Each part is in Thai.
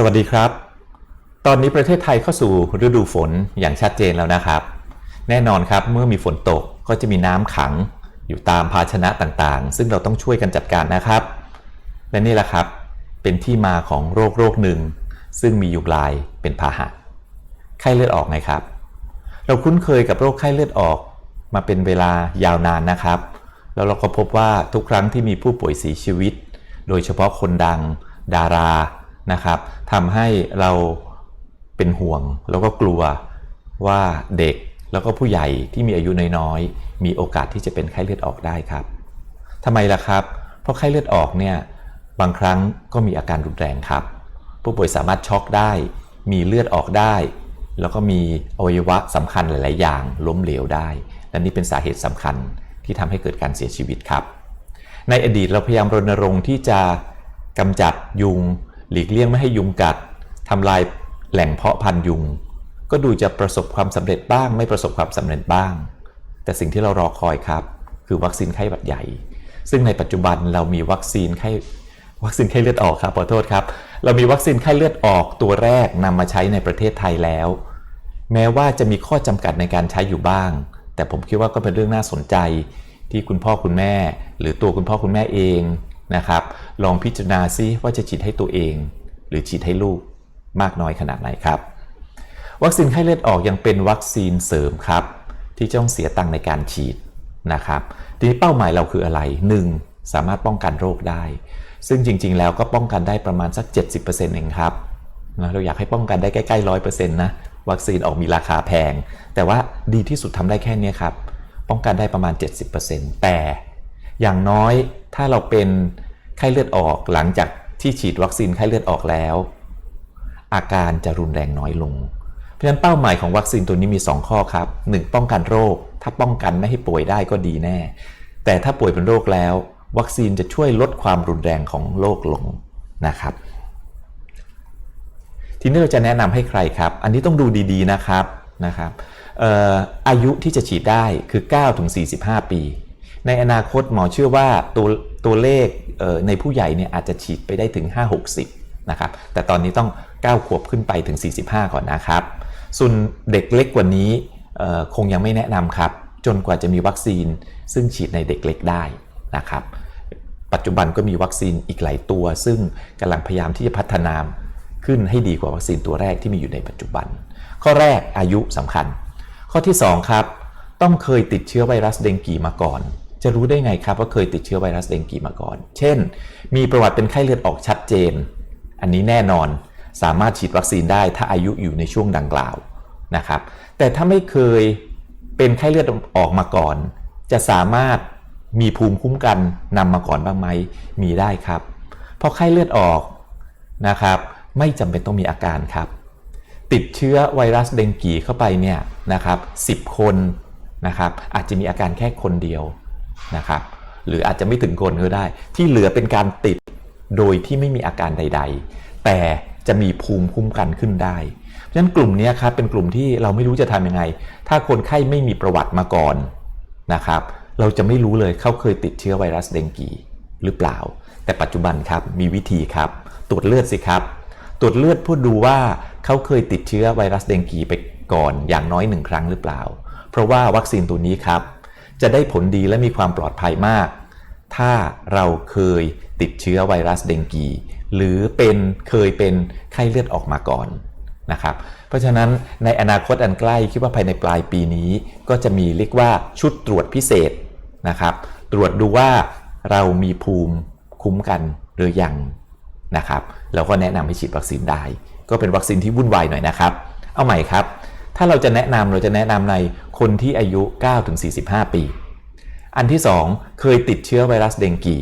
สวัสดีครับ ตอนนี้ประเทศไทยเข้าสู่ฤดูฝนอย่างชัดเจนแล้วนะครับ แน่นอนครับเมื่อมีฝนตกก็จะมีน้ำขังอยู่ตามภาชนะต่างๆ ซึ่งเราต้องช่วยกันจัดการนะครับ และนี่แหละครับ เป็นที่มาของโรคโรคหนึ่ง ซึ่งมียุงลายเป็นพาหะ ไข้เลือดออกไงครับ เราคุ้นเคยกับโรคไข้เลือดออกมาเป็นเวลายาวนานนะครับ แล้วเราก็พบว่าทุกครั้งที่มีผู้ป่วยเสียชีวิต โดยเฉพาะคนดัง ดารา นะครับทำให้เราเป็นห่วงแล้วก็กลัวว่าเด็กแล้วก็ผู้ใหญ่ที่มีอายุน้อยๆ มีโอกาสที่จะเป็นไข้เลือดออกได้ครับทำไมล่ะครับ เพราะไข้เลือดออกเนี่ยบางครั้งก็มีอาการรุนแรงครับ ผู้ป่วยสามารถช็อกได้ มีเลือดออกได้ แล้วก็มีอวัยวะสำคัญหลาย ๆ อย่างล้มเหลวได้ และนี่เป็นสาเหตุสำคัญที่ทำให้เกิดการเสียชีวิตครับ ในอดีตเราพยายามรณรงค์ที่จะกำจัดยุง หลีกเลี่ยงไม่ให้ยุงกัดทำลายแหล่งเพาะพันธุ์ยุง ก็ดูจะประสบความสำเร็จบ้าง ไม่ประสบความสำเร็จบ้าง แต่สิ่งที่เรารอคอยครับ คือวัคซีนไข้หวัดใหญ่ ซึ่งในปัจจุบันเรามีวัคซีนไข้วัคซีนไข้เลือดออกครับขอโทษครับ เรามีวัคซีนไข้เลือดออกตัวแรกนำมาใช้ในประเทศไทยแล้ว แม้ว่าจะมีข้อจำกัดในการใช้อยู่บ้าง แต่ผมคิดว่าก็เป็นเรื่องน่าสนใจที่คุณพ่อคุณแม่ หรือตัวคุณพ่อคุณแม่เอง นะครับ ลองพิจารณาซิว่าจะฉีดให้ตัวเอง หรือฉีดให้ลูกมากน้อยขนาดไหนครับ วัคซีนไข้เลือดออกยังเป็นวัคซีนเสริมครับ ที่ต้องเสียตังค์ในการฉีดนะครับทีนี้เป้าหมายเราคืออะไร 1. สามารถป้องกันโรคได้ ซึ่งจริงๆ แล้วก็ป้องกันได้ประมาณสัก 70%เองครับนะเราอยากให้ป้องกันได้ใกล้ๆร้อยเปอร์เซ็นต์นะวัคซีนออกมีราคาแพง แต่ว่าดีที่สุดทำได้แค่นี้ครับ ป้องกันได้ประมาณ 70%แต่ อย่างน้อยถ้าเราเป็นไข้เลือดออกหลังจากที่ฉีดวัคซีนไข้เลือดออกแล้ว อาการจะรุนแรงน้อยลง เพราะฉะนั้นเป้าหมายของวัคซีนตัวนี้มี 2 ข้อครับ 1. ป้องกันโรค ถ้าป้องกันไม่ให้ป่วยได้ก็ดีแน่ แต่ถ้าป่วยเป็นโรคแล้ว วัคซีนจะช่วยลดความรุนแรงของโรคลงนะครับ ทีนี้เราจะแนะนำให้ใครครับ อันนี้ต้องดูดีๆนะครับนะครับอออายุที่จะฉีดได้คือ9ถึง45 ปี ในอนาคตหมอเชื่อว่าตัวตัวเลขในผู้ใหญ่เนี่ยอาจจะฉีดไปได้ถึง 5-60 นะครับ แต่ตอนนี้ต้อง 9 ขวบขึ้นไปถึง 45 ก่อนนะครับ ส่วนเด็กเล็กกว่านี้คงยังไม่แนะนำครับ จนกว่าจะมีวัคซีนซึ่งฉีดในเด็กเล็กได้นะครับ ปัจจุบันก็มีวัคซีนอีกหลายตัว ซึ่งกำลังพยายามที่จะพัฒนาขึ้นให้ดีกว่าวัคซีนตัวแรกที่มีอยู่ในปัจจุบัน ข้อแรกอายุสำคัญ ข้อที่ 2 ครับ ต้องเคยติดเชื้อไวรัสเดงกีมาก่อน จะรู้ได้ไงครับว่าเคยติดเชื้อไวรัสเดงกีมาก่อน เช่น มีประวัติเป็นไข้เลือดออกชัดเจน อันนี้แน่นอนสามารถฉีดวัคซีนได้ถ้าอายุอยู่ในช่วงดังกล่าวนะครับ แต่ถ้าไม่เคยเป็นไข้เลือดออกมาก่อน จะสามารถมีภูมิคุ้มกันนำมาก่อนบ้างไหมมีได้ครับ เพราะไข้เลือดออกนะครับ ไม่จำเป็นต้องมีอาการครับ ติดเชื้อไวรัสเดงกีเข้าไปเนี่ยนะครับ10 คนนะครับอาจจะมีอาการแค่คนเดียว นะครับหรืออาจจะไม่ถึงคนก็ได้ ที่เหลือเป็นการติดโดยที่ไม่มีอาการใด ๆ แต่จะมีภูมิคุ้มกันขึ้นได้เพราะฉะนั้นกลุ่มนี้ครับเป็นกลุ่มที่เราไม่รู้จะทำยังไง ถ้าคนไข้ไม่มีประวัติมาก่อนนะครับ เราจะไม่รู้เลยเขาเคยติดเชื้อไวรัสเดงกีหรือเปล่า แต่ปัจจุบันครับมีวิธีครับ ตรวจเลือดสิครับ ตรวจเลือดเพื่อดูว่าเขาเคยติดเชื้อไวรัสเดงกีไปก่อนอย่างน้อยหนึ่งครั้งหรือเปล่า เพราะว่าวัคซีนตัวนี้ครับ จะได้ผลดีและมีความปลอดภัยมาก ถ้าเราเคยติดเชื้อไวรัสเดงกี หรือเป็นเคยเป็นไข้เลือดออกมาก่อนนะครับ เพราะฉะนั้นในอนาคตอันใกล้คิดว่าภายในปลายปีนี้ ก็จะมีเรียกว่าชุดตรวจพิเศษนะครับ ตรวจดูว่าเรามีภูมิคุ้มกันหรือยังนะครับเราก็แนะนำให้ฉีดวัคซีนได้ ก็เป็นวัคซีนที่วุ่นวายหน่อยนะครับ เอาใหม่ครับ ถ้าเราจะแนะนำเราจะแนะนำใน คนที่อายุ 9-45 ปี อันที่ 2 เคยติดเชื้อไวรัสเดงกี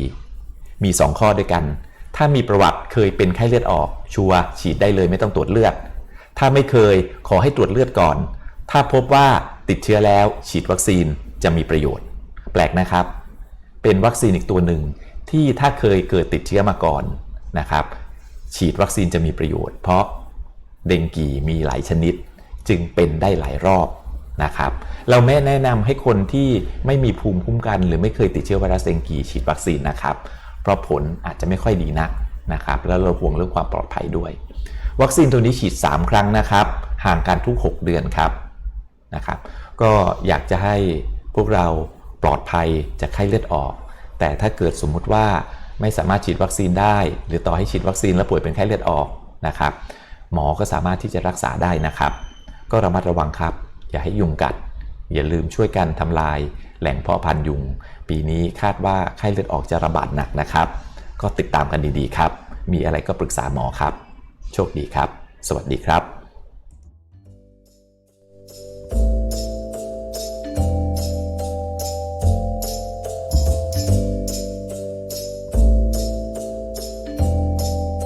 มี 2 ข้อด้วยกัน ถ้ามีประวัติเคยเป็นไข้เลือดออก ชัวร์ฉีดได้เลยไม่ต้องตรวจเลือด ถ้าไม่เคยขอให้ตรวจเลือดก่อน ถ้าพบว่าติดเชื้อแล้วฉีดวัคซีนจะมีประโยชน์ แปลกนะครับ เป็นวัคซีนอีกตัวหนึ่งที่ถ้าเคยเกิดติดเชื้อมาก่อนนะครับ ฉีดวัคซีนจะมีประโยชน์ เพราะเดงกีมีหลายชนิดจึงเป็นได้หลายรอบ นะครับเราไม่แนะนำให้คนที่ไม่มีภูมิคุ้มกัน หรือไม่เคยติดเชื้อไวรัสเดงกีฉีดวัคซีนนะครับ เพราะผลอาจจะไม่ค่อยดีนักนะครับ แล้วเราห่วงเรื่องความปลอดภัยด้วย วัคซีนตัวนี้ฉีด 3 ครั้งนะครับ ห่างกันทุก 6 เดือนครับนะครับ ก็อยากจะให้พวกเราปลอดภัยจากไข้เลือดออก แต่ถ้าเกิดสมมุติว่าไม่สามารถฉีดวัคซีนได้ หรือต่อให้ฉีดวัคซีนแล้วป่วยเป็นไข้เลือดออกนะครับ หมอก็สามารถที่จะรักษาได้นะครับ ก็ระมัดระวังครับ อย่าให้ยุงกัด อย่าลืมช่วยกันทำลายแหล่งเพาะพันธุ์ยุง ปีนี้คาดว่าไข้เลือดออกจะระบาดหนักนะครับ ก็ติดตามกันดีๆครับ มีอะไรก็ปรึกษาหมอครับ โชคดีครับ สวัสดีครับ